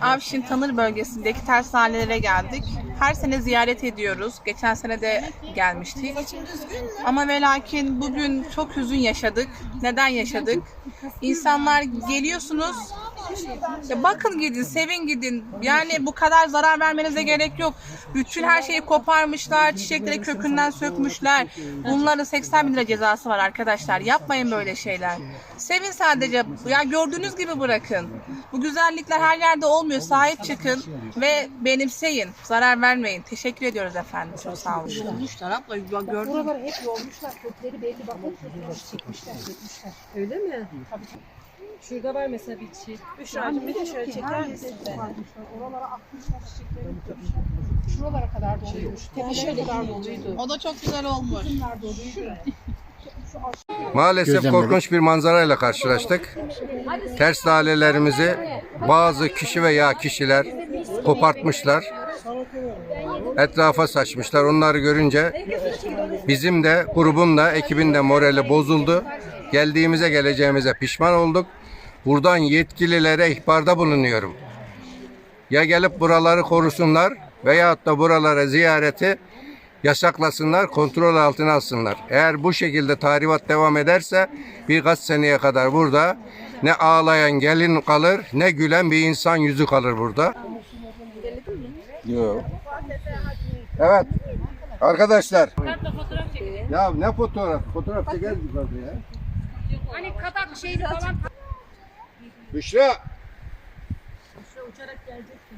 Avşin Tanır bölgesindeki tersanelere geldik. Her sene ziyaret ediyoruz. Geçen sene de gelmiştik. Ama ve lakin bugün çok hüzün yaşadık. Neden yaşadık? İnsanlar geliyorsunuz. Ya bakın gidin, sevin gidin. Yani bu kadar zarar vermenize gerek yok. Bütün her şeyi koparmışlar, çiçekleri kökünden sökmüşler. Bunların 80 bin lira cezası var arkadaşlar. Yapmayın böyle şeyler. Sevin sadece. Ya gördüğünüz gibi bırakın. Bu güzellikler her yerde olmuyor. Sahip çıkın ve benimseyin. Zarar vermeyin. Teşekkür ediyoruz efendim. Çok sağ olun. Olmuşlar abla bak gördün mü? Buraları hep yolmuşlar. Kökleri belli bakın. Çekmişler, çekmişler. Öyle mi? Şurada var mesela bir çiçek. Büşra'cığım bir de şöyle çeker misin? Oralara atmışlar çiçekleri. Şuralara kadar doluymuş. Tepelere kadar doluydu. O da çok güzel olmuş. Doluydu. Maalesef korkunç bir manzarayla karşılaştık. Ters lalelerimizi bazı kişi veya kişiler kopartmışlar. Etrafa saçmışlar. Onları görünce bizim de grubun da ekibin de morali bozuldu. Geldiğimize geleceğimize pişman olduk. Buradan yetkililere ihbarda bulunuyorum. Ya gelip buraları korusunlar veyahut da buralara ziyareti yasaklasınlar, kontrol altına alsınlar. Eğer bu şekilde tahribat devam ederse birkaç seneye kadar burada ne ağlayan gelin kalır ne gülen bir insan yüzü kalır burada. Yok. Evet. Arkadaşlar. Ya ne fotoğraf? Fotoğraf çekeriz yukarıda ya. Hani kapak şeyini falan Büşra. uçarak gelecekti.